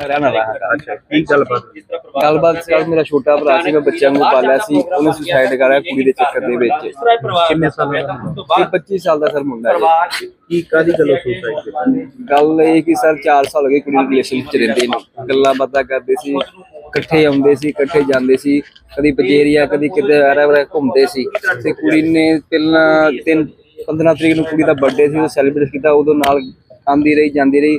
ਰਹਿਣ ਵਾਲਾ ਹਾਂ। ਅੱਛਾ ਕੀ ਗੱਲਬਾਤ ਹੋਈ? ਗੱਲਬਾਤ ਸਰ ਮੇਰਾ ਛੋਟਾ ਭਰਾ ਸੀ ਮੈਂ ਬੱਚਿਆਂ ਨੂੰ ਪਾਲਿਆ ਸੀ ਉਹਨੇ ਸੁਸਾਈਡ ਕਰਾਇਆ ਕੁੜੀ ਦੇ ਚੱਕਰ ਦੇ ਵਿੱਚ। ਕਿੰਨੇ ਸਾਲਾਂ ਦਾ ਮੁੰਡਾ? ਇਹ 25 ਸਾਲ ਦਾ ਸਰ ਮੁੰਡਾ ਹੈ। ਕੀ ਕਾਦੀ ਗੱਲੋਂ ਸੁਸਾਈਡ ਕੀਤੀ? ਗੱਲ ਇਹ ਕਿ ਸਰ 4 ਸਾਲ ਹੋ ਗਏ ਕੁੜੀ ਰਿਲੇਸ਼ਨ ਵਿੱਚ ਰਹਿੰਦੇ ਨੇ। ਗੱਲਾਂ ਬਾਤਾਂ ਕਰਦੇ ਸੀ ਇਕੱਠੇ ਆਉਂਦੇ ਸੀ ਇਕੱਠੇ ਜਾਂਦੇ ਸੀ। ਕਦੀ ਪਜੇਰੀਆ ਕਦੀ ਕਿਤੇ ਆਰਾ ਵਰਾ ਘੁੰਮਦੇ ਸੀ। ਤੇ ਕੁੜੀ ਨੇ ਪਹਿਲਾਂ ਤਿੰਨ 15 ਤਰੀਕ ਨੂੰ ਕੁੜੀ ਦਾ ਬਰਥਡੇ ਸੀ ਉਹ ਸੈਲੀਬ੍ਰੇਟ ਕੀਤਾ ਉਦੋਂ ਨਾਲ ਆਂਦੀ ਰਹੀ ਜਾਂਦੀ ਰਹੀ।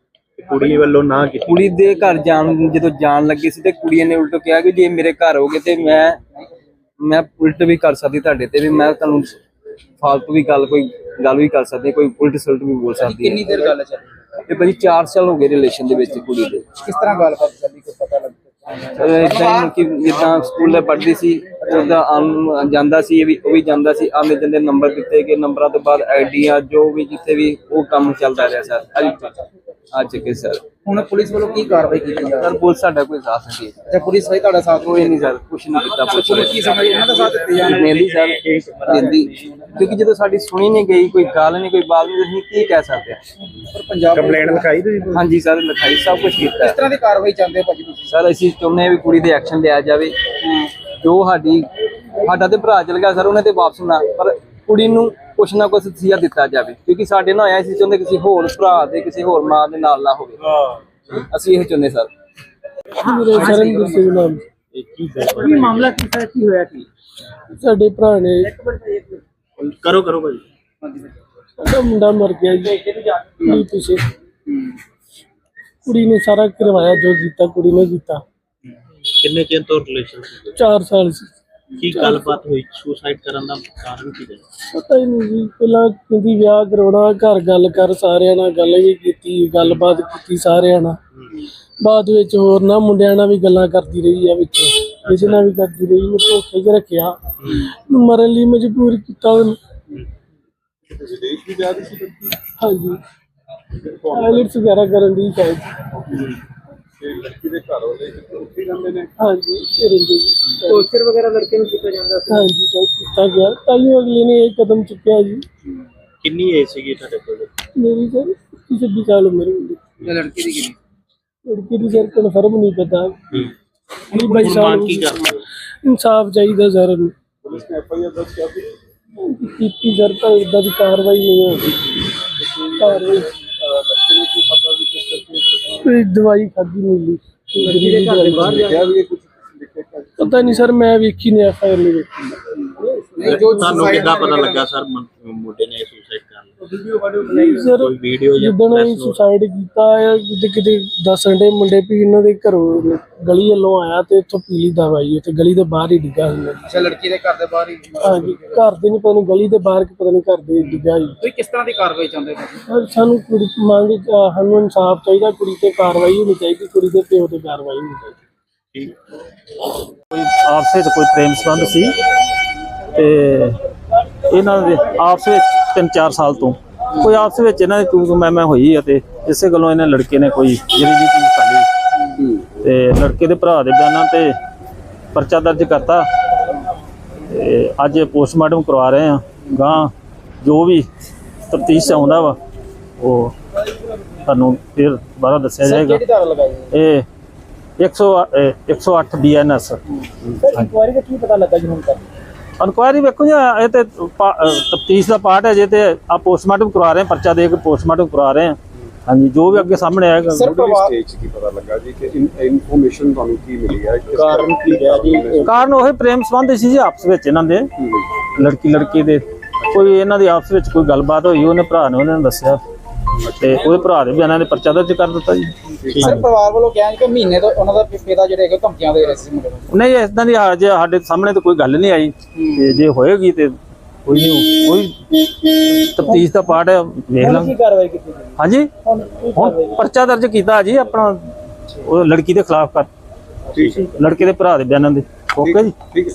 ਕੁੜੀ ਵੱਲੋਂ ਨਾ ਕੀਤੀ। ਕੁੜੀ ਦੇ ਘਰ ਜਾਣ ਜਦੋਂ ਜਾਣ ਲੱਗੇ ਸੀ ਤੇ ਕੁੜੀ ਨੇ ਉਲਟ ਕਿਹਾ ਕਿ ਜੇ ਮੇਰੇ ਘਰ ਹੋਗੇ ਤੇ ਮੈਂ ਮੈਂ ਉਲਟ ਵੀ ਕਰ ਸਕਦੀ ਤੁਹਾਡੇ ਤੇ ਵੀ ਮੈਂ ਤੁਹਾਨੂੰ ਫਾਲਤੂ ਵੀ ਗੱਲ ਕੋਈ ਗੱਲ ਵੀ ਕਰ ਸਕਦੀ ਕੋਈ ਉਲਟ ਸਲਟ ਵੀ ਬੋਲ ਸਕਦੀ ਕਿੰਨੀ ਦੇਰ ਗੱਲ ਚੱਲੀ ਇਹ ਭਾਜੀ 4 ਸਾਲ ਹੋ ਗਏ ਰਿਲੇਸ਼ਨ ਦੇ ਵਿੱਚ ਕੁੜੀ ਦੇ। ਕਿਸ ਤਰ੍ਹਾਂ ਗੱਲਬਾਤ ਚੱਲੀ ਕੋਈ ਪਤਾ ਲੱਗਦਾ ਹੀ ਕਿ ਜਿੱਦਾਂ ਸਕੂਲ ਦੇ ਪੜ੍ਹਦੀ ਸੀ ਉਹਦਾ ਆਮ ਜਾਂਦਾ ਸੀ ਇਹ ਵੀ ਉਹ ਵੀ ਜਾਂਦਾ ਸੀ ਆਉਂਦੇ ਜਾਂਦੇ ਨੰਬਰ ਦਿੱਤੇ ਗਏ ਨੰਬਰਾਂ ਤੋਂ ਬਾਅਦ ਆਈਡੀਆਂ ਜੋ ਵੀ ਜਿੱਥੇ ਵੀ ਉਹ ਕੰਮ ਚੱਲਦਾ ਰਿਹਾ ਸਰ। ਅੱਜ ਅੱਜ ਕੇ ਸਰ? ਹੁਣ ਪੁਲਿਸ ਵੱਲੋਂ ਕੀ ਕਾਰਵਾਈ ਕੀਤੀ ਜਾ ਸਰ ਪੁਲਿਸ ਸਾਡਾ ਕੋਈ ਸਾਥ ਨਹੀਂ ਦੇ ਰਹੀ। ਹੈ ਪੁਲਿਸ ਸਹੀ ਤੁਹਾਡਾ ਸਾਥ ਕੋਈ ਨਹੀਂ ਸਰ? ਕੁਛ ਨਹੀਂ ਕੀਤਾ ਪੁਲਿਸ ਨੇ ਕੀ ਸਮਝ ਇਹਨਾਂ ਦਾ ਸਾਥ ਦਿੱਤੇ ਜਾਣ ਲੈਂਦੀ ਸਰ ਲੈਂਦੀ ਕਿਉਂਕਿ ਜਦੋਂ ਸਾਡੀ ਸੁਣੀ ਨਹੀਂ ਗਈ ਕੋਈ ਗੱਲ ਨਹੀਂ ਕੋਈ ਬਾਤ ਨਹੀਂ ਅਸੀਂ ਕੀ ਕਹਿ ਸਕਦੇ ਹਾਂ? ਪਰ ਪੰਜਾਬ ਕੰਪਲੇਂਟ ਲਿਖਾਈ ਤੁਸੀਂ? ਹਾਂਜੀ ਸਰ ਲਿਖਾਈ ਸਭ ਕੁਝ ਕੀਤਾ। ਕਿਸ ਹੈ। ਤਰ੍ਹਾਂ ਦੀ ਕਾਰਵਾਈ ਚਾਹੁੰਦੇ ਹੋ ਭਾਜੀ ਤੁਸੀਂ? ਸਰ ਅਸੀਂ ਚਾਹੁੰਦੇ ਹਾਂ ਵੀ ਕੁੜੀ ਦੇ ਐਕਸ਼ਨ ਲਿਆ ਜਾਵੇ। ਜੋ ਸਾਡੀ ਸਾਡਾ ਤੇ ਭਰਾ ਚਲ ਗਿਆ ਸਰ ਉਹਨੇ ਤੇ ਵਾਪਸ ਨਾ ਪਰ ਕੁੜੀ ਨੂੰ ਕੁਛ ਨਾ ਕੁਛ ਸਿਆ ਦਿੱਤਾ ਜਾਵੇ ਕਿਉਂਕਿ ਸਾਡੇ ਨਾਲ ਆਇਆ ਸੀ ਚਾਹੁੰਦੇ ਕਿਸੇ ਹੋਰ ਭਰਾ ਦੇ ਕਿਸੇ ਹੋਰ ਮਾਂ ਦੇ ਨਾਲ ਨਾ ਹੋਵੇ। ਅਸੀਂ ਇਹ ਚਾਹੁੰਦੇ ਸਰ। ਸ਼ਰਨਜੀਤ ਸਿੰਘ ਨਾਮ ਇਹ ਕੀ ਮਾਮਲਾ ਕੀ ਹੈ ਕੀ ਹੋਇਆ ਕੀ? ਸਾਡੇ ਭਰਾ ਨੇ ਕਰੋ ਕਰੋ ਭਾਈ ਸਾਡਾ ਮੁੰਡਾ ਮਰ ਗਿਆ ਜੀ। ਨਹੀਂ ਪਿੱਛੇ। ਕੁੜੀ ਨੇ ਸਾਰਾ ਕਰਵਾਇਆ ਜੋ ਕੀਤਾ ਕੁੜੀ ਨੇ ਕੀਤਾ ਕਿੰਨੇ ਚਿਰ ਤੋਂ ਰਿਲੇਸ਼ਨ ਸੀ? 4 ਸਾਲ ਸੀ। ਕੀ ਗੱਲਬਾਤ ਹੋਈ? ਸੁਸਾਈਡ ਕਰਨ ਦਾ ਕਾਰਨ ਕੀ ਹੈ ਪਤਾ ਹੀ ਨਹੀਂ ਜੀ। ਪਹਿਲਾਂ ਕਹਿੰਦੀ ਵਿਆਹ ਕਰਾਉਣਾ ਘਰ ਗੱਲ ਕਰ ਸਾਰਿਆਂ ਨਾਲ ਗੱਲ ਵੀ ਕੀਤੀ ਗੱਲਬਾਤ ਕੀਤੀ ਸਾਰਿਆਂ ਨਾਲ। ਬਾਅਦ ਵਿੱਚ ਹੋਰ ਨਾ ਮੁੰਡਿਆਂ ਨਾਲ ਵੀ ਗੱਲਾਂ ਕਰਦੀ ਰਹੀ ਆ ਵਿੱਚ। ਕਿਸੇ ਨਾਲ ਵੀ ਕਰਦੀ ਰਹੀ ਮੈਂ ਧੋਖੇ 'ਚ ਰੱਖਿਆ। ਉਹਨੂੰ ਮਰਨ ਲਈ ਮਜਬੂਰ ਕੀਤਾ ਉਹਨੂੰ। ਹਾਂਜੀ। ਆਇਲਟਸ ਵਗੈਰਾ ਕਰਨ ਦੀ ਸ਼ਾਇਦ ਹਾਂਜੀ ਇਹ ਰਹਿੰਦੇ ਜੀ ਟੋਰਚਰ ਵਗੈਰਾ ਲੜਕੇ ਨੂੰ ਕੀਤਾ ਜਾਂਦਾ ਹਾਂਜੀ ਤਾਂ ਕੀਤਾ ਗਿਆ। ਤਾਈਓ ਅਗਲੇ ਨੇ ਇਹ ਕਦਮ ਚੁੱਕਿਆ ਜੀ। ਕਿੰਨੀ ਏਜ ਸੀਗੀ ਤੁਹਾਡੇ ਕੋਲ? ਮੇਰੀ ਸਰ 26 ਸਾਲ ਉਮਰ ਹੁੰਦੀ। ਤੇ ਲੜਕੀ ਦੀ ਕਿੰਨੀ? ਲੜਕੀ ਦੀ ਸਰ ਕਨਫਰਮ ਨਹੀਂ ਪਤਾ। ਨਹੀਂ ਬਾਈ ਹੁਣ ਸਾਲ ਮੰਗ ਕੀ ਕਰਦੇ ਹੋ? ਇਨਸਾਫ ਚਾਹੀਦਾ ਸਰ ਨੂੰ। ਕੀਤੀ ਸਰ ਤਾਂ ਇਦਾਂ ਦੀ ਕਾਰਵਾਈ ਨਹੀਂ ਹੋਈ। ਕਾਰਵਾਈ ਕੋਈ ਦਵਾਈ ਖਾਦੀ ਮਿਲੀ। ਦੇ ਘਰ ਦੇ ਬਾਹਰ ਜਾ ਪਤਾ ਨਹੀਂ ਸਰ ਮੈਂ ਵੇਖੀ ਨਹੀਂ ਐਫ ਆਈ ਆਰ ਨਹੀਂ ਵੇਖੀ। ਨਹੀਂ ਜੋ ਤੁਹਾਨੂੰ ਕਿੱਦਾਂ ਪਤਾ ਲੱਗਾ ਸਰ ਮ- ਮੁੰਡੇ ਨੇ ਸੁਸਾਈਡ ਕਰ ਲਿਆ ਸਰ ਕੋਈ ਵੀਡੀਓ ਜਾਂ ਜਿੱਦਣ ਇਹ? ਸੁਸਾਈਡ ਕੀਤਾ ਹੈ ਕਿਤੇ ਕਿਤੇ ਦੱਸਣ ਦੇ ਮੁੰਡੇ ਵੀ ਇਹਨਾਂ ਦੇ ਘਰੋਂ ਗਲੀ ਵੱਲੋਂ ਆਇਆ ਤੇ ਇੱਥੋਂ ਪੀਲੀ ਦਵਾਈ ਤੇ ਗਲੀ ਦੇ ਬਾਹਰ ਹੀ ਡਿੱਗਾ ਹੁੰਦਾ ਅੱਛਾ ਲੜਕੀ ਦੇ ਘਰ ਦੇ ਬਾਹਰ ਹੀ ਹਾਂਜੀ ਘਰ ਦੇ ਨਹੀਂ ਪਤਾ ਨਹੀਂ ਗਲੀ ਦੇ ਬਾਹਰ ਕਿ ਪਤਾ ਨਹੀਂ ਘਰ ਦੇ ਡਿੱਗਾ ਹੀ। ਤੁਸੀਂ ਕਿਸ ਤਰ੍ਹਾਂ ਦੀ ਕਾਰਵਾਈ ਚਾਹੁੰਦੇ ਹੋ? ਸਾਨੂੰ ਕੁੜੀ ਮੰਗ ਅਹ ਸਾਨੂੰ ਇਨਸਾਫ ਚਾਹੀਦਾ ਕੁੜੀ ਤੇ ਕਾਰਵਾਈ ਹੋਣੀ ਚਾਹੀਦੀ ਕੁੜੀ ਦੇ ਪਿਓ ਤੇ ਕਾਰਵਾਈ ਹੋਣੀ ਚਾਹੀਦੀ। ਕੋਈ ਆਪਸ ਵਿੱਚ ਕੋਈ ਪ੍ਰੇਮ ਸੰਬੰਧ ਸੀ? ਤੇ ਇਹਨਾਂ ਦੇ ਆਪਸ ਵਿੱਚ 3-4 ਸਾਲ ਤੋਂ। ਕੋਈ ਆਪਸ ਵਿੱਚ ਇਹਨਾਂ ਦੀ ਤੂੰ ਮੈਂ ਮੈਂ ਹੋਈ ਆ ਤੇ ਇਸੇ ਗੱਲੋਂ ਇਹਨਾਂ ਲੜਕੇ ਨੇ ਕੋਈ ਜਿਹੜੀ ਜੀ ਚੀਜ਼ ਕਰ ਲਈ। ਤੇ ਲੜਕੇ ਦੇ ਭਰਾ ਦੇ ਬਿਆਨਾਂ ਤੇ ਪਰਚਾ ਦਰਜ ਕਰਤਾ। ਤੇ ਅੱਜ ਪੋਸਟਮਾਰਟਮ ਕਰਵਾ ਰਹੇ ਆ। ਗਾਂ ਜੋ ਵੀ ਤਫਤੀਸ਼ ਆਉਂਦਾ ਵਾ ਉਹ ਤੁਹਾਨੂੰ ਫਿਰ ਦੁਬਾਰਾ ਦੱਸਿਆ ਜਾਏਗਾ। ਇਹ 100 ਇਹ 108 ਬੀਐਨਐਸ ਸਰ ਇਨਕੁਆਇਰੀ ਦਾ ਕੀ ਪਤਾ ਲੱਗਾ ਜੀ ਹੁਣ ਤੱਕ? ਇਨਕੁਆਇਰੀ ਵੇਖੋ ਜੀ ਇਹ ਤੇ ਤਫਤੀਸ਼ ਦਾ ਪਾਰਟ ਹੈ ਜੇ ਤੇ ਆ ਪੋਸਟਮਾਰਟਮ ਕਰਵਾ ਰਹੇ ਹਾਂ ਪਰਚਾ ਦੇ ਕੇ ਪੋਸਟਮਾਰਟਮ ਕਰਵਾ ਰਹੇ ਹਾਂ। ਹਾਂਜੀ ਜੋ ਵੀ ਅੱਗੇ ਸਾਹਮਣੇ ਆਏਗਾ ਸਰ ਪਰਿਵਾਰ ਸਟੇਜ ਕੀ ਪਤਾ ਲੱਗਾ ਜੀ ਕਿ ਇਨਫੋਰਮੇਸ਼ਨ ਤੁਹਾਨੂੰ ਕੀ ਮਿਲੀ ਹੈ ਕਾਰਨ ਕੀ ਰਿਹਾ ਜੀ? ਕਾਰਨ ਉਹ ਪ੍ਰੇਮ ਸੰਬੰਧ ਸੀ ਜੀ ਆਪਸ ਵਿੱਚ ਇਹਨਾਂ ਦੇ। ਲੜਕੀ ਲੜਕੀ ਦੇ। ਕੋਈ ਇਹਨਾਂ ਦੀ ਆਪਸ ਵਿੱਚ ਕੋਈ ਗੱਲਬਾਤ ਹੋਈ ਉਹਨੇ ਭਰਾ ਨੇ ਉਹਨਾਂ ਨੂੰ ਦੱਸਿਆ। ਤੇ ਉਹਦੇ ਭਰਾ ਦੇ ਬਿਆਨਾਂ ਦੇ ਪਰਚਾ ਦਰਜ ਕਰ ਦਿੱਤਾ ਜੀ। ਸਰ ਪਰਿਵਾਰ ਵੱਲੋਂ ਕਿਹਾ ਕਿ ਮਹੀਨੇ ਤੋਂ ਉਹਨਾਂ ਦਾ ਪਿਤਾ ਜਿਹੜੇ ਹੈਗੇ ਧਮਕੀਆਂ ਦੇ ਰਹੇ ਸੀ ਮੁੰਡੇ ਨੂੰ। ਨਹੀਂ ਇਦਾਂ ਦੀ ਅਜੇ ਸਾਡੇ ਸਾਹਮਣੇ ਤਾਂ ਕੋਈ ਗੱਲ ਨਹੀਂ ਆਈ। ਤੇ ਜੇ ਹੋਏਗੀ ਤੇ ਕੋਈ ਨਹੀਂ ਕੋਈ ਤਫਤੀਸ਼ ਦਾ ਪਾਰਟ ਹੈ ਵੇਖ ਲਾਂਗੇ। ਕਾਰਵਾਈ ਕੀਤੀ ਹਾਂਜੀ? ਹੁਣ ਪਰਚਾ ਦਰਜ ਕੀਤਾ ਜੀ ਆਪਣਾ ਉਹ ਲੜਕੀ ਦੇ ਖਿਲਾਫ ਕਰ। ਠੀਕ ਹੈ। ਲੜਕੇ ਦੇ ਭਰਾ ਦੇ ਬਿਆਨਾਂ ਦੇ। ਓਕੇ ਜੀ? ਠੀਕ ਹੈ।